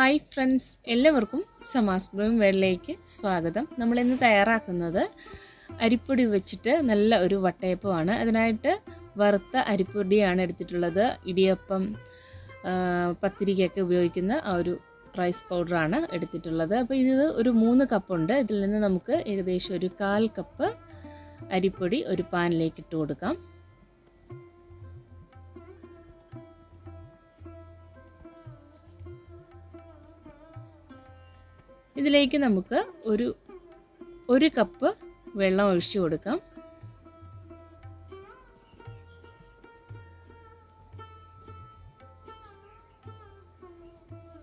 Hi friends എല്ലാവർക്കും സമാസ് broom വേളിലേക്ക് സ്വാഗതം നമ്മളിന്ന് തയ്യാറാക്കുന്നത് അരിപ്പൊടി വെച്ചിട്ട് നല്ല ഒരു വട്ടയപ്പമാണ്. അതിനായിട്ട് വറുത്ത അരിപ്പൊടിയാണ് എടുത്തിട്ടുള്ളത്. ഇടിയപ്പം പത്തിരിക്കൊക്കെ ഉപയോഗിക്കുന്ന ആ ഒരു റൈസ് പൗഡറാണ് എടുത്തിട്ടുള്ളത്. അപ്പോൾ ഇത് ഒരു മൂന്ന് കപ്പുണ്ട്. ഇതിൽ നിന്ന് നമുക്ക് ഏകദേശം ഒരു കാൽ കപ്പ് അരിപ്പൊടി ഒരു പാനിലേക്ക് ഇട്ട് കൊടുക്കാം. ഇതിലേക്ക് നമുക്ക് ഒരു ഒരു കപ്പ് വെള്ളം ഒഴിച്ചു കൊടുക്കാം.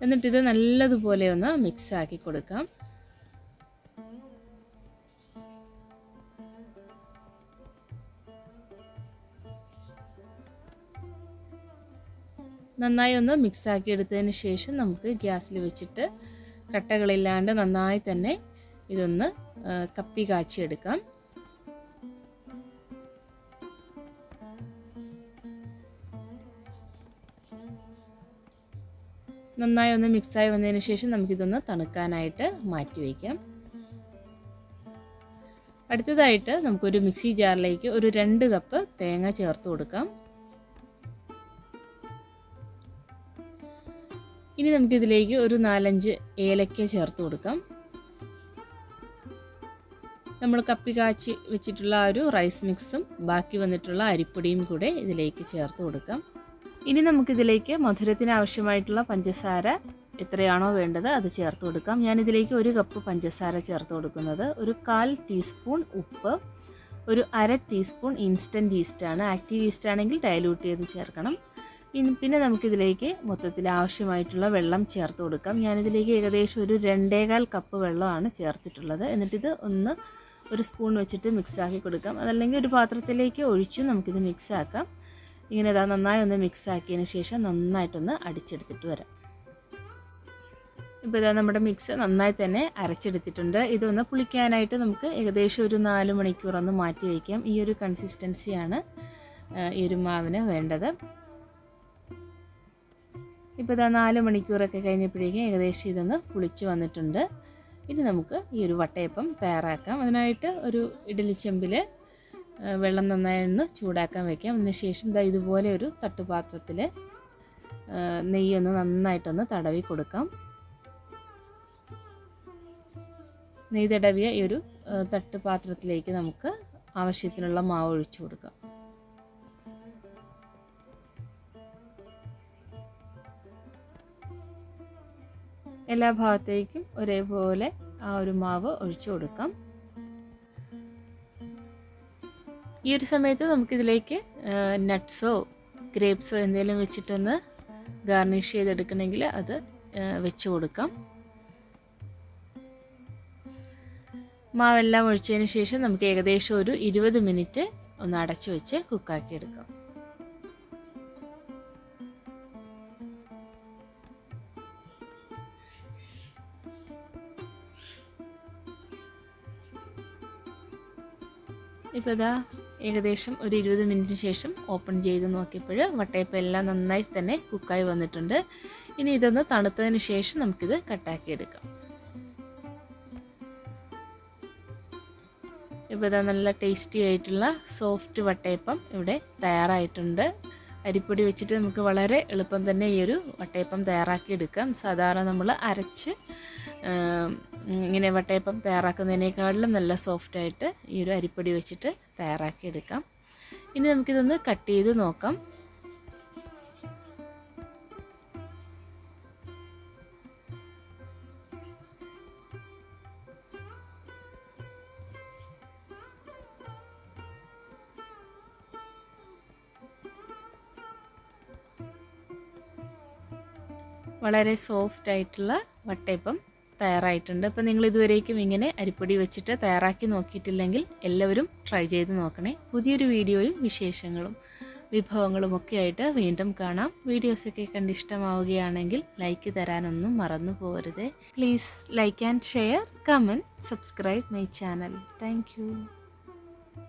എന്നിട്ടിത് നല്ലതുപോലെ ഒന്ന് മിക്സ് ആക്കി കൊടുക്കാം. നന്നായി ഒന്ന് മിക്സ് ആക്കി എടുത്തതിന് ശേഷം നമുക്ക് ഗ്യാസിൽ വെച്ചിട്ട് കട്ടകളില്ലാണ്ട് നന്നായി തന്നെ ഇതൊന്ന് കപ്പി കാച്ചിയെടുക്കാം. നന്നായി ഒന്ന് മിക്സായി വന്നതിന് ശേഷം നമുക്കിതൊന്ന് തണുക്കാനായിട്ട് മാറ്റി വയ്ക്കാം. അടുത്തതായിട്ട് നമുക്കൊരു മിക്സി ജാറിലേക്ക് ഒരു രണ്ട് കപ്പ് തേങ്ങ ചേർത്ത് കൊടുക്കാം. ഇനി നമുക്കിതിലേക്ക് ഒരു നാലഞ്ച് ഏലക്ക ചേർത്ത് കൊടുക്കാം. നമ്മൾ കപ്പി കാച്ചി വെച്ചിട്ടുള്ള ആ ഒരു റൈസ് മിക്സും ബാക്കി വന്നിട്ടുള്ള അരിപ്പൊടിയും കൂടെ ഇതിലേക്ക് ചേർത്ത് കൊടുക്കാം. ഇനി നമുക്കിതിലേക്ക് മധുരത്തിന് ആവശ്യമായിട്ടുള്ള പഞ്ചസാര എത്രയാണോ വേണ്ടത് അത് ചേർത്ത് കൊടുക്കാം. ഞാനിതിലേക്ക് ഒരു കപ്പ് പഞ്ചസാര ചേർത്ത് കൊടുക്കുന്നത് ഒരു കാൽ ടീസ്പൂൺ ഉപ്പ് ഒരു അര ടീസ്പൂൺ ഇൻസ്റ്റന്റ് ഈസ്റ്റാണ് ആക്റ്റീവ് ഈസ്റ്റ് ആണെങ്കിൽ ഡയലൂട്ട് ചെയ്ത് ചേർക്കണം. പിന്നെ നമുക്കിതിലേക്ക് മൊത്തത്തിൽ ആവശ്യമായിട്ടുള്ള വെള്ളം ചേർത്ത് കൊടുക്കാം. ഞാനിതിലേക്ക് ഏകദേശം ഒരു രണ്ടേകാൽ കപ്പ് വെള്ളമാണ് ചേർത്തിട്ടുള്ളത്. എന്നിട്ടിത് ഒന്ന് ഒരു സ്പൂൺ വെച്ചിട്ട് മിക്സാക്കി കൊടുക്കാം. അതല്ലെങ്കിൽ ഒരു പാത്രത്തിലേക്ക് ഒഴിച്ചു നമുക്കിത് മിക്സാക്കാം ഇങ്ങനെ ഇതാ നന്നായി ഒന്ന് മിക്സാക്കിയതിന് ശേഷം നന്നായിട്ടൊന്ന് അടിച്ചെടുത്തിട്ട് വരാം. ഇപ്പോൾ ഇതാ നമ്മുടെ മിക്സ് നന്നായി തന്നെ അരച്ചെടുത്തിട്ടുണ്ട്. ഇതൊന്ന് പുളിക്കാനായിട്ട് നമുക്ക് ഏകദേശം ഒരു നാല് മണിക്കൂർ ഒന്ന് മാറ്റി വയ്ക്കാം. ഈ ഒരു കൺസിസ്റ്റൻസിയാണ് ഈ ഒരു മാവിന് വേണ്ടത്. ഇപ്പോൾ ഇതാ നാല് മണിക്കൂറൊക്കെ കഴിഞ്ഞപ്പോഴേക്കും ഏകദേശം ഇതൊന്ന് പുളിച്ച് വന്നിട്ടുണ്ട്. ഇനി നമുക്ക് ഈ ഒരു വട്ടയപ്പം തയ്യാറാക്കാം. അതിനായിട്ട് ഒരു ഇഡലിച്ചെമ്പിൽ ചെമ്പിൽ വെള്ളം നന്നായി ഒന്ന് ചൂടാക്കാൻ വയ്ക്കാം അതിനുശേഷം ഇതാ ഇതുപോലെ ഒരു തട്ടുപാത്രത്തിൽ നെയ്യൊന്ന് നന്നായിട്ടൊന്ന് തടവി കൊടുക്കാം. നെയ്തടവിയ ഈ ഒരു തട്ടുപാത്രത്തിലേക്ക് നമുക്ക് ആവശ്യത്തിനുള്ള മാവ് ഒഴിച്ചു കൊടുക്കാം. എല്ലാ ഭാഗത്തേക്കും ഒരേപോലെ ആ ഒരു മാവ് ഒഴിച്ചു കൊടുക്കാം. ഈ ഒരു സമയത്ത് നമുക്കിതിലേക്ക് നട്ട്സോ ഗ്രേപ്സോ എന്തെങ്കിലും വെച്ചിട്ടൊന്ന് ഗാർണിഷ് ചെയ്തെടുക്കണമെങ്കിൽ അത് വെച്ച് കൊടുക്കാം. മാവെല്ലാം ഒഴിച്ചതിന് ശേഷം നമുക്ക് ഏകദേശം ഒരു ഇരുപത് മിനിറ്റ് ഒന്ന് അടച്ചു വെച്ച് കുക്കാക്കി എടുക്കാം ഇപ്പോൾ ഇതാ ഏകദേശം ഒരു ഇരുപത് മിനിറ്റിന് ശേഷം ഓപ്പൺ ചെയ്ത് നോക്കിയപ്പോൾ വട്ടയപ്പം എല്ലാം നന്നായി തന്നെ കുക്കായി വന്നിട്ടുണ്ട്. ഇനി ഇതൊന്ന് തണുത്തതിന് ശേഷം നമുക്കിത് കട്ടാക്കി എടുക്കാം ഇപ്പോൾ ഇതാ നല്ല ടേസ്റ്റി ആയിട്ടുള്ള സോഫ്റ്റ് വട്ടയപ്പം ഇവിടെ തയ്യാറായിട്ടുണ്ട്. അരിപ്പൊടി വെച്ചിട്ട് നമുക്ക് വളരെ എളുപ്പം തന്നെ ഈ ഒരു വട്ടയപ്പം തയ്യാറാക്കി എടുക്കാം സാധാരണ നമ്മൾ അരച്ച് ഇങ്ങനെ വട്ടയപ്പം തയ്യാറാക്കുന്നതിനേക്കാളും നല്ല സോഫ്റ്റായിട്ട് ഈ ഒരു അരിപ്പൊടി വെച്ചിട്ട് തയ്യാറാക്കി എടുക്കാം ഇനി നമുക്കിതൊന്ന് കട്ട് ചെയ്ത് നോക്കാം. വളരെ സോഫ്റ്റ് ആയിട്ടുള്ള വട്ടയപ്പം തയ്യാറായിട്ടുണ്ട്. അപ്പോൾ നിങ്ങൾ ഇതുവരേക്കും ഇങ്ങനെ അരിപ്പൊടി വെച്ചിട്ട് തയ്യാറാക്കി നോക്കിയിട്ടില്ലെങ്കിൽ എല്ലാവരും ട്രൈ ചെയ്ത് നോക്കണേ. പുതിയൊരു വീഡിയോയും വിശേഷങ്ങളും വിഭവങ്ങളും ഒക്കെ ആയിട്ട് വീണ്ടും കാണാം. വീഡിയോസൊക്കെ കണ്ട് ഇഷ്ടമാവുകയാണെങ്കിൽ ലൈക്ക് തരാനൊന്നും മറന്നു പോകരുത് please like and share comment subscribe my channel thank